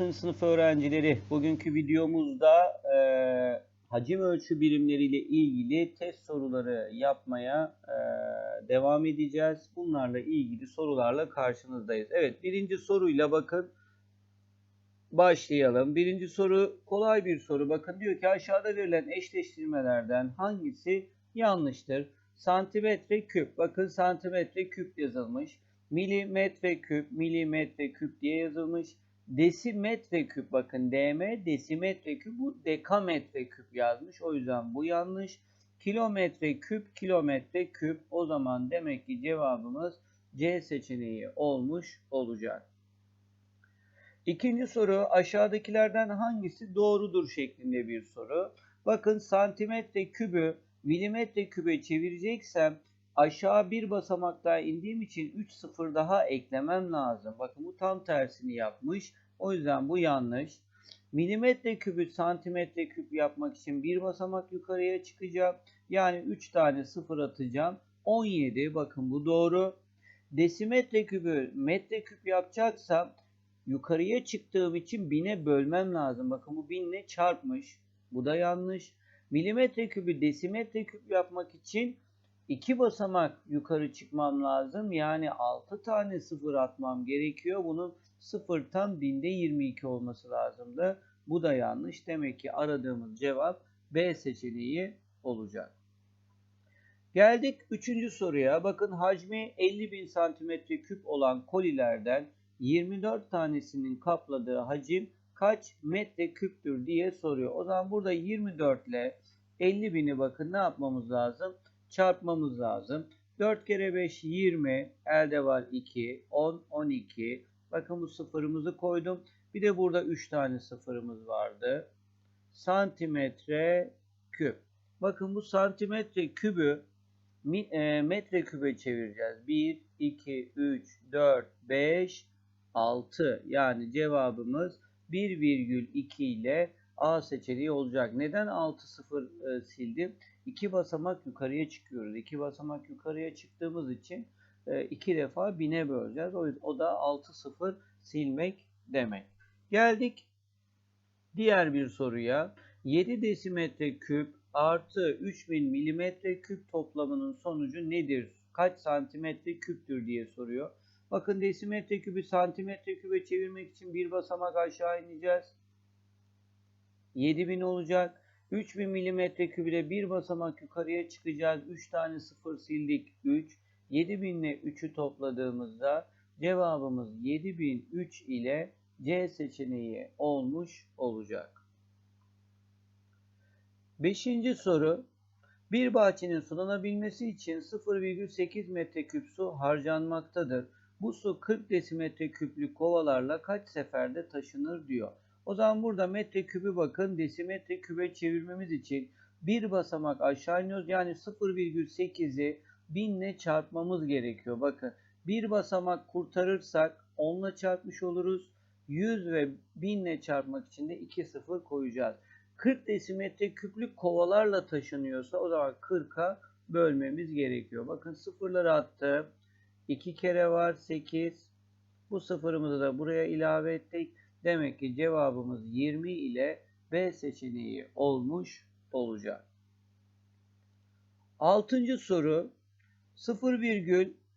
6. sınıf öğrencileri bugünkü videomuzda e, hacim ölçü birimleriyle ilgili test soruları yapmaya e, devam edeceğiz. Bunlarla ilgili sorularla karşınızdayız. Evet birinci soruyla bakın başlayalım. Birinci soru kolay bir soru. Bakın diyor ki aşağıda verilen eşleştirmelerden hangisi yanlıştır? Santimetre küp. Bakın santimetre küp yazılmış. Milimetre küp, milimetre küp diye yazılmış. Desimetre küp bakın DM desimetre küp bu dekametre küp yazmış. O yüzden bu yanlış. Kilometre küp, kilometre küp. O zaman demek ki cevabımız C seçeneği olmuş olacak. İkinci soru aşağıdakilerden hangisi doğrudur şeklinde bir soru. Bakın santimetre kübü milimetre kübe çevireceksem aşağı bir basamak daha indiğim için 3 sıfır daha eklemem lazım. Bakın bu tam tersini yapmış. O yüzden bu yanlış. Milimetre kübü santimetre küp yapmak için bir basamak yukarıya çıkacağım. Yani 3 tane sıfır atacağım. 17 bakın bu doğru. Desimetre kübü metre küp yapacaksam yukarıya çıktığım için bine bölmem lazım. Bakın bu binle çarpmış. Bu da yanlış. Milimetre kübü desimetre küp yapmak için iki basamak yukarı çıkmam lazım. Yani 6 tane sıfır atmam gerekiyor. Bunun sıfır tam binde 22 olması lazımdı. Bu da yanlış. Demek ki aradığımız cevap B seçeneği olacak. Geldik üçüncü soruya. Bakın hacmi 50 bin santimetre küp olan kolilerden 24 tanesinin kapladığı hacim kaç metre küptür diye soruyor. O zaman burada 24 ile 50 bini bakın ne yapmamız lazım? Çarpmamız lazım. 4 kere 5 20 elde var 2 10 12 bakın bu sıfırımızı koydum. Bir de burada 3 tane sıfırımız vardı. Santimetre küp. Bakın bu santimetre kübü e, metre kübe çevireceğiz. 1, 2, 3, 4, 5, 6. Yani cevabımız 1,2 ile A seçeneği olacak. Neden 6 sıfır e, sildim? 2 basamak yukarıya çıkıyoruz. 2 basamak yukarıya çıktığımız için 2 e, defa bine böleceğiz. O, o da 6 sıfır silmek demek. Geldik diğer bir soruya. 7 desimetre küp artı 3000 milimetre küp toplamının sonucu nedir? Kaç santimetre küptür diye soruyor. Bakın desimetre kübü santimetre kübe çevirmek için bir basamak aşağı ineceğiz. 7000 olacak. 3000 milimetre kübüyle bir basamak yukarıya çıkacağız. 3 tane sıfır sildik. 3. 7000 ile 3'ü topladığımızda cevabımız 7003 ile C seçeneği olmuş olacak. Beşinci soru. Bir bahçenin sulanabilmesi için 0,8 metreküp su harcanmaktadır. Bu su 40 desimetre küplük kovalarla kaç seferde taşınır diyor. O zaman burada metreküpü bakın desimetre kübe çevirmemiz için bir basamak aşağı iniyoruz. Yani 0,8'i 1000 ile çarpmamız gerekiyor. Bakın bir basamak kurtarırsak 10 ile çarpmış oluruz. 100 ve 1000 ile çarpmak için de 2 sıfır koyacağız. 40 desimetre küplük kovalarla taşınıyorsa o zaman 40'a bölmemiz gerekiyor. Bakın sıfırları attım. 2 kere var 8. Bu sıfırımızı da buraya ilave ettik. Demek ki cevabımız 20 ile B seçeneği olmuş olacak. Altıncı soru 0,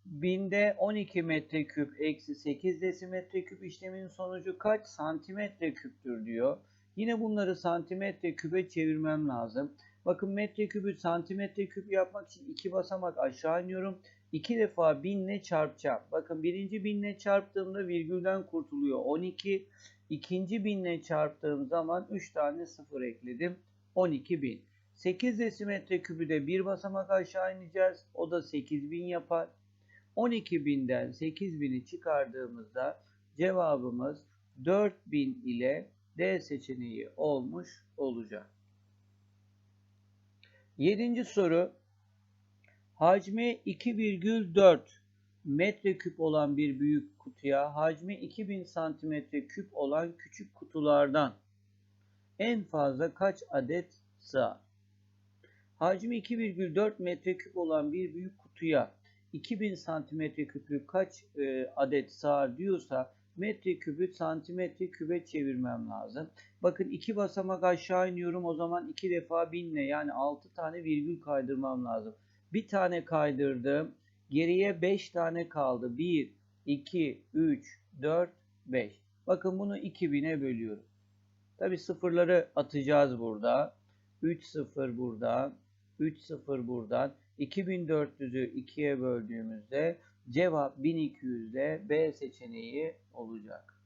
binde 12 metreküp eksi 8 desimetre küp işleminin sonucu kaç santimetre küptür diyor. Yine bunları santimetre küpe çevirmem lazım. Bakın metreküpü santimetre küp yapmak için iki basamak aşağı iniyorum. İki defa binle çarpacağım. Bakın birinci binle çarptığımda virgülden kurtuluyor 12. İkinci binle çarptığım zaman 3 tane sıfır ekledim. 12 bin. 8 desimetre küpü de bir basamak aşağı ineceğiz. O da 8000 yapar. 12 binden 8000'i çıkardığımızda cevabımız 4000 ile D seçeneği olmuş olacak. Yedinci soru. Hacmi 2,4 metreküp olan bir büyük kutuya hacmi 2000 santimetre küp olan küçük kutulardan en fazla kaç adet sığar? Hacmi 2,4 metreküp olan bir büyük kutuya 2000 santimetre küplük kaç e, adet sığar diyorsa metreküpü santimetre kübe çevirmem lazım. Bakın iki basamak aşağı iniyorum. O zaman iki defa binle yani 6 tane virgül kaydırmam lazım. Bir tane kaydırdım. Geriye 5 tane kaldı. 1, 2, 3, 4, 5. Bakın bunu 2000'e bölüyorum. Tabi sıfırları atacağız burada. 3 sıfır buradan. 3 sıfır buradan. 2400'ü 2'ye böldüğümüzde cevap 1200'de B seçeneği olacak.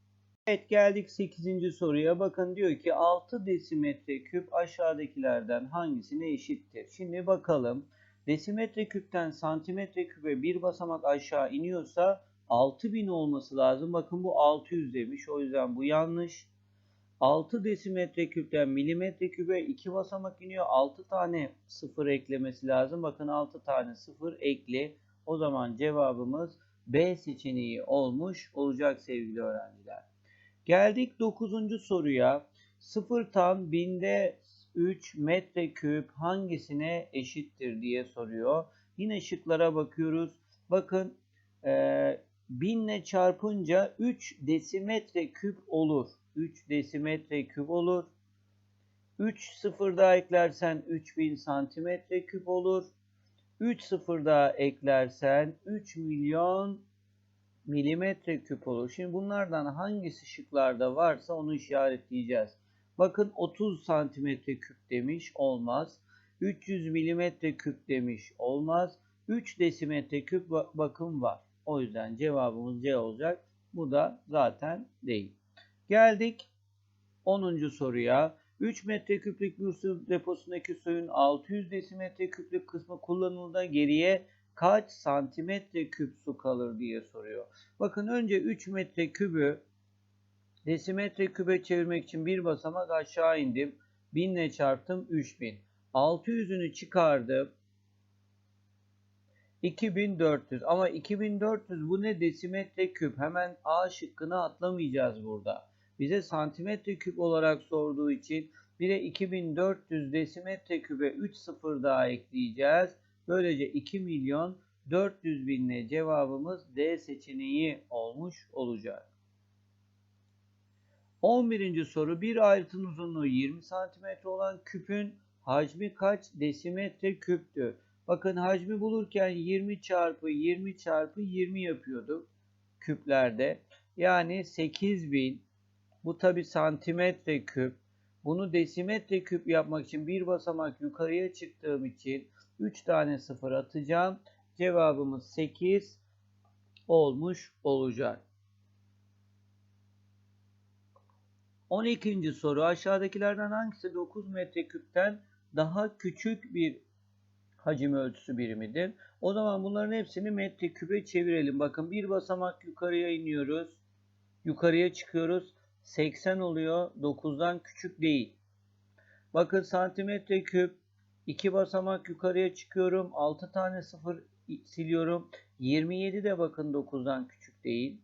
Evet geldik 8. soruya. Bakın diyor ki 6 desimetre küp aşağıdakilerden hangisine eşittir? Şimdi bakalım. Desimetre küpten santimetre küpe bir basamak aşağı iniyorsa 6000 olması lazım. Bakın bu 600 demiş. O yüzden bu yanlış. 6 desimetre küpten milimetre küpe 2 basamak iniyor. 6 tane sıfır eklemesi lazım. Bakın 6 tane sıfır ekli. O zaman cevabımız B seçeneği olmuş olacak sevgili öğrenciler. Geldik 9. soruya. 0 tam binde 3 metreküp hangisine eşittir diye soruyor. Yine şıklara bakıyoruz. Bakın e, binle çarpınca 3 desimetre küp olur. 3 desimetre küp olur. 3 sıfır daha eklersen 3000 santimetre küp olur. 3 sıfır daha eklersen 3 milyon milimetre küp olur. Şimdi bunlardan hangisi şıklarda varsa onu işaretleyeceğiz. Bakın 30 santimetre küp demiş olmaz. 300 milimetre küp demiş olmaz. 3 desimetre küp bakın var. O yüzden cevabımız C olacak. Bu da zaten değil. Geldik 10. soruya. 3 metreküplük bir su deposundaki suyun 600 desimetre küplük kısmı kullanıldığında geriye kaç santimetre küp su kalır diye soruyor. Bakın önce 3 metre kübü desimetre kübe çevirmek için bir basamak aşağı indim. 1000 ile çarptım 3000. 600'ünü çıkardım. 2400 ama 2400 bu ne desimetre küp hemen A şıkkına atlamayacağız burada. Bize santimetre küp olarak sorduğu için bir de 2400 desimetre kübe 3 sıfır daha ekleyeceğiz. Böylece 2 milyon 400 binle cevabımız D seçeneği olmuş olacak. 11. soru bir ayrıtın uzunluğu 20 cm olan küpün hacmi kaç desimetre küptür? Bakın hacmi bulurken 20 çarpı 20 çarpı 20 yapıyorduk küplerde. Yani 8000 bu tabi santimetre küp. Bunu desimetre küp yapmak için bir basamak yukarıya çıktığım için 3 tane sıfır atacağım. Cevabımız 8 olmuş olacak. 12. soru aşağıdakilerden hangisi 9 metreküpten daha küçük bir hacim ölçüsü birimidir? O zaman bunların hepsini metreküpe çevirelim. Bakın bir basamak yukarıya iniyoruz. Yukarıya çıkıyoruz. 80 oluyor. 9'dan küçük değil. Bakın santimetre küp. 2 basamak yukarıya çıkıyorum. 6 tane sıfır siliyorum. 27 de bakın 9'dan küçük değil.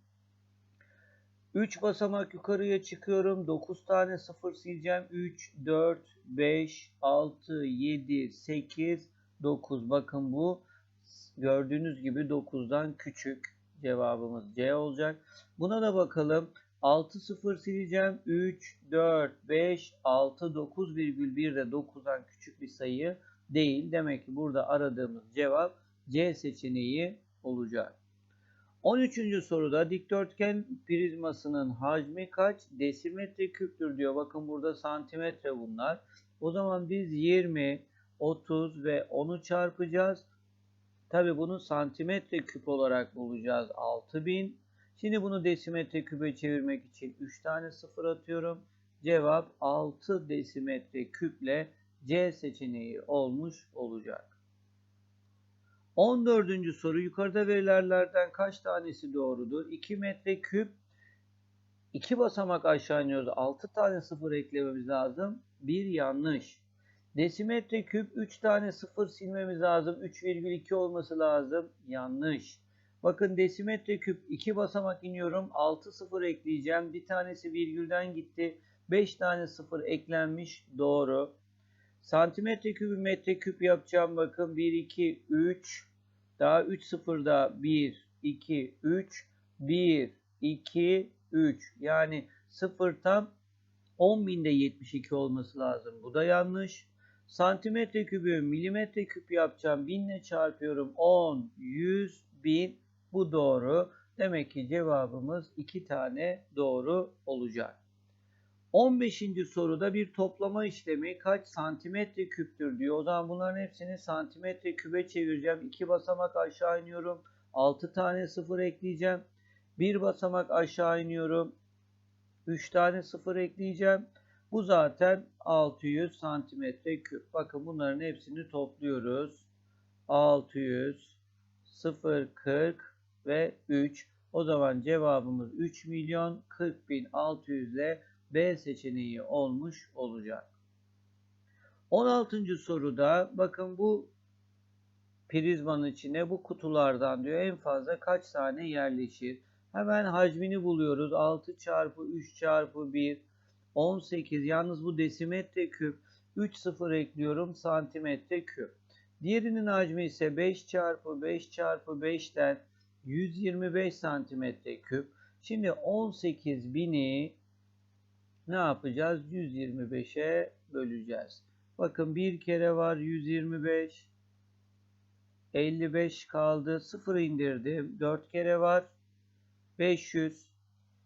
3 basamak yukarıya çıkıyorum. 9 tane sıfır sileceğim. 3, 4, 5, 6, 7, 8, 9. Bakın bu gördüğünüz gibi 9'dan küçük. Cevabımız C olacak. Buna da bakalım. 6 sıfır sileceğim. 3, 4, 5, 6, 9 virgül 1 de 9'dan küçük bir sayı değil. Demek ki burada aradığımız cevap C seçeneği olacak. 13. soruda dikdörtgen prizmasının hacmi kaç desimetre küptür diyor. Bakın burada santimetre bunlar. O zaman biz 20, 30 ve 10'u çarpacağız. Tabi bunu santimetre küp olarak bulacağız. 6000. Şimdi bunu desimetre küpe çevirmek için 3 tane sıfır atıyorum. Cevap 6 desimetre küple C seçeneği olmuş olacak. 14. soru yukarıda verilerlerden kaç tanesi doğrudur? 2 metre küp 2 basamak aşağı iniyoruz. 6 tane sıfır eklememiz lazım. Bir yanlış. Desimetre küp 3 tane sıfır silmemiz lazım. 3,2 olması lazım. Yanlış. Bakın desimetre küp 2 basamak iniyorum. 6 sıfır ekleyeceğim. Bir tanesi virgülden gitti. 5 tane sıfır eklenmiş. Doğru. Santimetre küpü metre küp yapacağım. Bakın 1, 2, 3. Daha 3 sıfırda 1, 2, 3. 1, 2, 3. Yani 0 tam 10 binde 72 olması lazım. Bu da yanlış. Santimetre kübü milimetre küp yapacağım. Binle çarpıyorum. 10, 100, 1000. Bu doğru. Demek ki cevabımız 2 tane doğru olacak. 15. soruda bir toplama işlemi kaç santimetre küptür diyor. O zaman bunların hepsini santimetre kübe çevireceğim. 2 basamak aşağı iniyorum. 6 tane sıfır ekleyeceğim. Bir basamak aşağı iniyorum. 3 tane sıfır ekleyeceğim. Bu zaten 600 santimetre küp. Bakın bunların hepsini topluyoruz. 600, 0, 40 ve 3. O zaman cevabımız 3 milyon 40 bin 600 ile B seçeneği olmuş olacak. 16. soruda bakın bu prizmanın içine bu kutulardan diyor en fazla kaç tane yerleşir? Hemen hacmini buluyoruz. 6 çarpı 3 çarpı 1 18. Yalnız bu desimetre küp. 3 sıfır ekliyorum santimetre küp. Diğerinin hacmi ise 5 çarpı 5 çarpı 5'ten 125 santimetre küp. Şimdi 18 bini ne yapacağız? 125'e böleceğiz. Bakın bir kere var 125. 55 kaldı. 0 indirdim. 4 kere var. 500.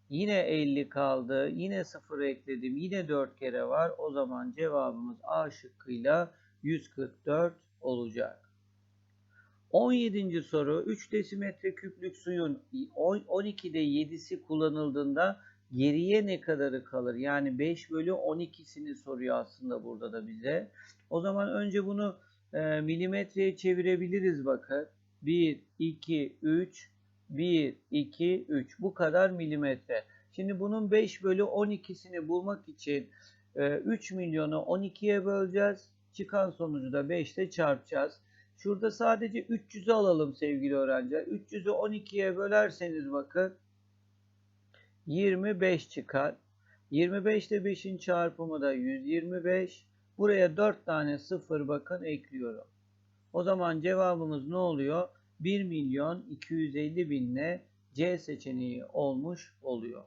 Yine 50 kaldı. Yine 0 ekledim. Yine 4 kere var. O zaman cevabımız A şıkkıyla 144 olacak. 17. soru 3 desimetre küplük suyun 12'de 7'si kullanıldığında geriye ne kadarı kalır? Yani 5 bölü 12'sini soruyor aslında burada da bize. O zaman önce bunu e, milimetreye çevirebiliriz bakın. 1, 2, 3, 1, 2, 3. Bu kadar milimetre. Şimdi bunun 5 bölü 12'sini bulmak için e, 3 milyonu 12'ye böleceğiz. Çıkan sonucu da 5 ile çarpacağız. Şurada sadece 300'ü alalım sevgili öğrenciler. 300'ü 12'ye bölerseniz bakın 25 çıkar. 25 ile 5'in çarpımı da 125. Buraya 4 tane sıfır bakın ekliyorum. O zaman cevabımız ne oluyor? 1 milyon 250 binle C seçeneği olmuş oluyor.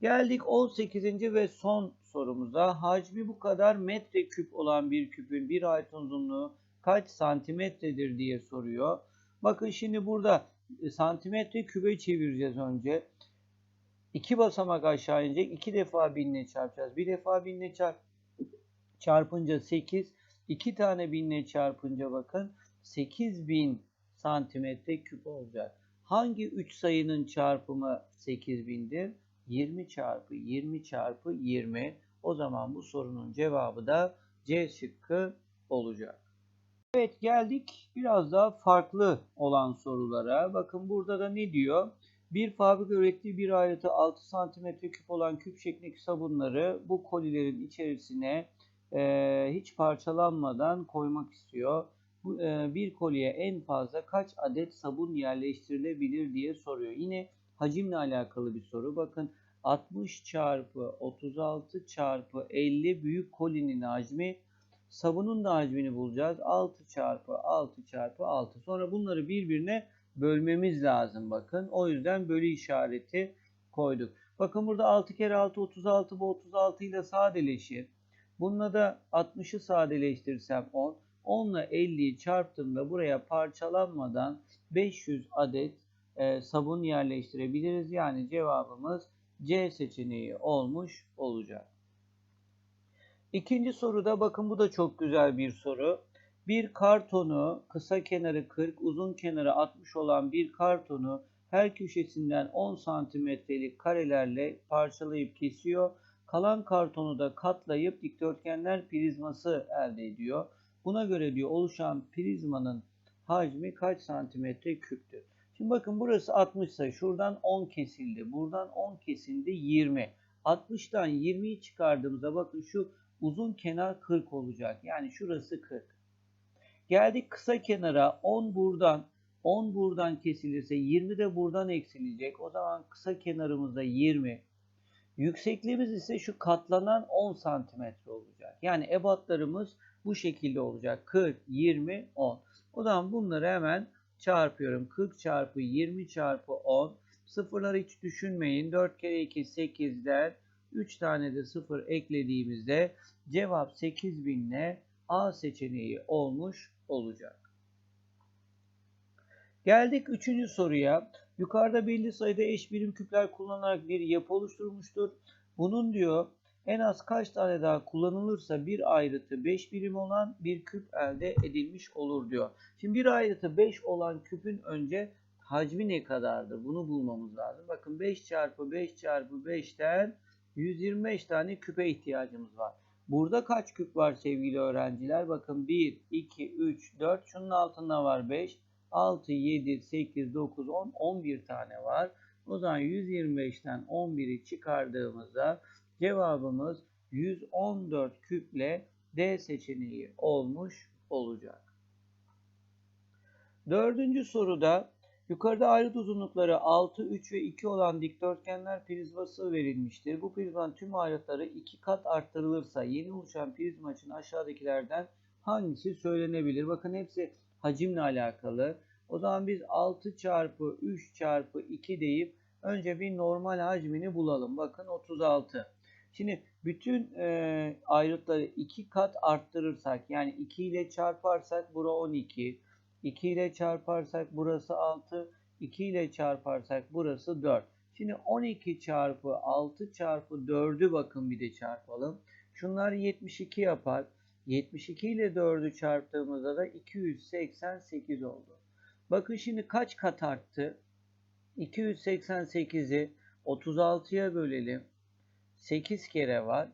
Geldik 18. ve son sorumuza. Hacmi bu kadar metreküp olan bir küpün bir ayet uzunluğu kaç santimetredir diye soruyor. Bakın şimdi burada e, santimetre kübe çevireceğiz önce. İki basamak aşağı inecek. iki defa binle çarpacağız. Bir defa binle çarp çarpınca 8. iki tane binle çarpınca bakın 8000 santimetre küp olacak. Hangi 3 sayının çarpımı 8000'dir? 20 çarpı 20 çarpı 20. O zaman bu sorunun cevabı da C şıkkı olacak. Evet geldik biraz daha farklı olan sorulara. Bakın burada da ne diyor? Bir fabrika ürettiği bir aleti 6 cm küp olan küp şeklindeki sabunları bu kolilerin içerisine e, hiç parçalanmadan koymak istiyor. Bu, e, bir koliye en fazla kaç adet sabun yerleştirilebilir diye soruyor. Yine hacimle alakalı bir soru. Bakın 60 çarpı 36 çarpı 50 büyük kolinin hacmi sabunun da hacmini bulacağız. 6 çarpı 6 çarpı 6. Sonra bunları birbirine bölmemiz lazım bakın. O yüzden bölü işareti koyduk. Bakın burada 6 kere 6 36 bu 36 ile sadeleşir. Bununla da 60'ı sadeleştirirsem 10. 10 ile 50'yi çarptığımda buraya parçalanmadan 500 adet e, sabun yerleştirebiliriz. Yani cevabımız C seçeneği olmuş olacak. İkinci soruda bakın bu da çok güzel bir soru. Bir kartonu kısa kenarı 40, uzun kenarı 60 olan bir kartonu her köşesinden 10 santimetrelik karelerle parçalayıp kesiyor. Kalan kartonu da katlayıp dikdörtgenler prizması elde ediyor. Buna göre diyor oluşan prizmanın hacmi kaç santimetre küptür? Şimdi bakın burası 60 ise şuradan 10 kesildi. Buradan 10 kesildi 20. 60'tan 20'yi çıkardığımızda bakın şu uzun kenar 40 olacak. Yani şurası 40. Geldik kısa kenara 10 buradan 10 buradan kesilirse 20 de buradan eksilecek. O zaman kısa kenarımızda 20. Yüksekliğimiz ise şu katlanan 10 santimetre olacak. Yani ebatlarımız bu şekilde olacak. 40, 20, 10. O zaman bunları hemen çarpıyorum. 40 çarpı 20 çarpı 10 Sıfırları hiç düşünmeyin. 4 kere 2 8'den 3 tane de sıfır eklediğimizde cevap 8000 ile A seçeneği olmuş olacak. Geldik üçüncü soruya. Yukarıda belli sayıda eş birim küpler kullanarak bir yapı oluşturulmuştur. Bunun diyor en az kaç tane daha kullanılırsa bir ayrıtı 5 birim olan bir küp elde edilmiş olur diyor. Şimdi bir ayrıtı 5 olan küpün önce hacmi ne kadardır? Bunu bulmamız lazım. Bakın 5 çarpı 5 çarpı 5'ten 125 tane küpe ihtiyacımız var. Burada kaç küp var sevgili öğrenciler? Bakın 1, 2, 3, 4. Şunun altında var 5. 6, 7, 8, 9, 10, 11 tane var. O zaman 125'ten 11'i çıkardığımızda cevabımız 114 küple D seçeneği olmuş olacak. Dördüncü soruda yukarıda ayrıt uzunlukları 6, 3 ve 2 olan dikdörtgenler prizması verilmiştir. Bu prizmanın tüm ayrıtları 2 kat arttırılırsa yeni oluşan prizma için aşağıdakilerden hangisi söylenebilir? Bakın hepsi hacimle alakalı. O zaman biz 6 çarpı 3 çarpı 2 deyip önce bir normal hacmini bulalım. Bakın 36. Şimdi bütün e, ayrıtları 2 kat arttırırsak yani 2 ile çarparsak bura 12. 2 ile çarparsak burası 6. 2 ile çarparsak burası 4. Şimdi 12 çarpı 6 çarpı 4'ü bakın bir de çarpalım. Şunlar 72 yapar. 72 ile 4'ü çarptığımızda da 288 oldu. Bakın şimdi kaç kat arttı? 288'i 36'ya bölelim. 8 kere var.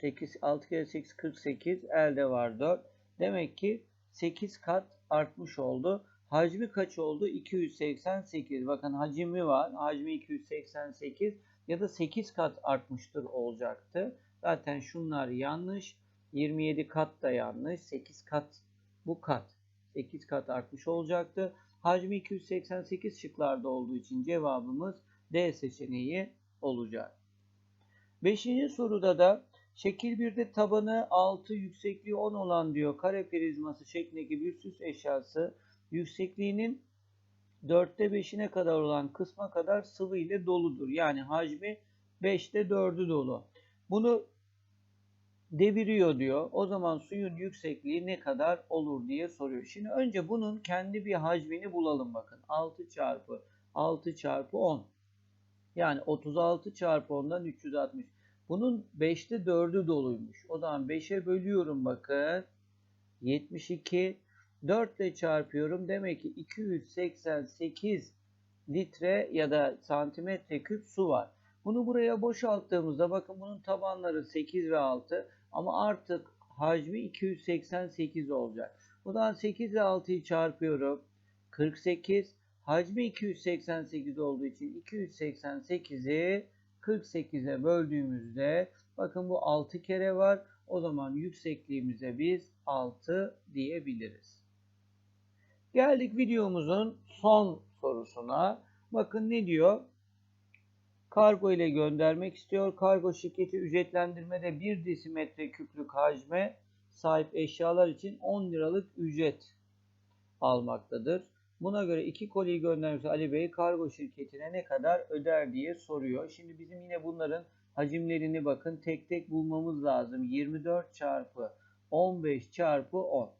8, 6 kere 8 48 elde var 4. Demek ki 8 kat artmış oldu. Hacmi kaç oldu? 288. Bakın hacmi var. Hacmi 288 ya da 8 kat artmıştır olacaktı. Zaten şunlar yanlış. 27 kat da yanlış. 8 kat bu kat. 8 kat artmış olacaktı. Hacmi 288 şıklarda olduğu için cevabımız D seçeneği olacak. Beşinci soruda da şekil 1'de tabanı 6, yüksekliği 10 olan diyor kare prizması şeklindeki bir süs eşyası yüksekliğinin 4'te 5'ine kadar olan kısma kadar sıvı ile doludur. Yani hacmi 5'te 4'ü dolu. Bunu deviriyor diyor. O zaman suyun yüksekliği ne kadar olur diye soruyor. Şimdi önce bunun kendi bir hacmini bulalım bakın. 6 çarpı 6 çarpı 10. Yani 36 çarpı 10'dan 360. Bunun 5'te 4'ü doluymuş. O zaman 5'e bölüyorum bakın. 72. 4 ile çarpıyorum. Demek ki 288 litre ya da santimetre küp su var. Bunu buraya boşalttığımızda bakın bunun tabanları 8 ve 6 ama artık hacmi 288 olacak. Buradan 8 ile 6'yı çarpıyorum. 48. Hacmi 288 olduğu için 288'i 48'e böldüğümüzde bakın bu 6 kere var. O zaman yüksekliğimize biz 6 diyebiliriz. Geldik videomuzun son sorusuna. Bakın ne diyor? Kargo ile göndermek istiyor. Kargo şirketi ücretlendirmede 1 desimetre küplük hacme sahip eşyalar için 10 liralık ücret almaktadır. Buna göre iki koliyi göndermiş Ali Bey kargo şirketine ne kadar öder diye soruyor. Şimdi bizim yine bunların hacimlerini bakın tek tek bulmamız lazım. 24 çarpı 15 çarpı 10.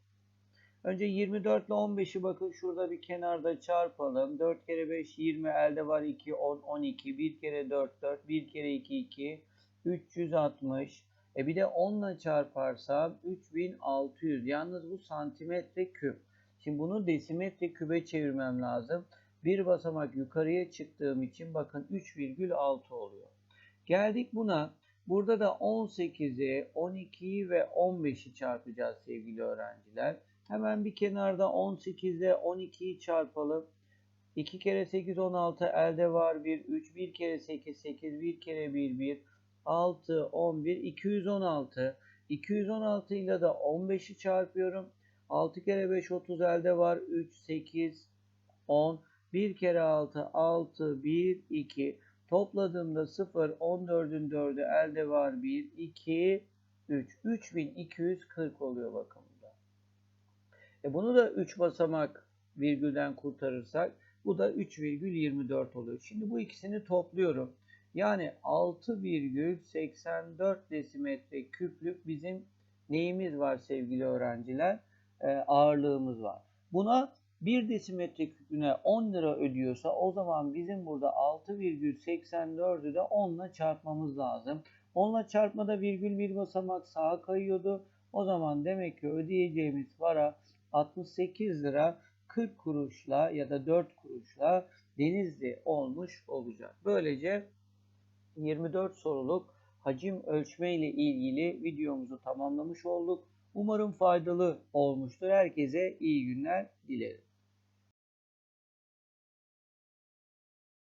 Önce 24 ile 15'i bakın şurada bir kenarda çarpalım. 4 kere 5 20 elde var 2 10 12 1 kere 4 4 1 kere 2 2 360 e bir de 10 ile çarparsam 3600 yalnız bu santimetre küp. Şimdi bunu desimetre kübe çevirmem lazım. Bir basamak yukarıya çıktığım için bakın 3,6 oluyor. Geldik buna. Burada da 18'i, 12'yi ve 15'i çarpacağız sevgili öğrenciler. Hemen bir kenarda 18 ile 12'yi çarpalım. 2 kere 8 16 elde var 1 3 1 kere 8 8 1 kere 1 1 6 11 216 216 ile de 15'i çarpıyorum. 6 kere 5 30 elde var 3 8 10 1 kere 6 6 1 2 topladığımda 0 14'ün 4'ü elde var 1 2 3 3240 oluyor bakın. E bunu da 3 basamak virgülden kurtarırsak Bu da 3,24 oluyor. Şimdi bu ikisini topluyorum. Yani 6,84 desimetre küplük bizim neyimiz var sevgili öğrenciler? Ee, ağırlığımız var. Buna 1 desimetre küpüne 10 lira ödüyorsa o zaman bizim burada 6,84'ü de 10 ile çarpmamız lazım. 10 ile çarpmada virgül bir basamak sağa kayıyordu. O zaman demek ki ödeyeceğimiz para 68 lira 40 kuruşla ya da 4 kuruşla Denizli olmuş olacak. Böylece 24 soruluk hacim ölçme ile ilgili videomuzu tamamlamış olduk. Umarım faydalı olmuştur. Herkese iyi günler dilerim.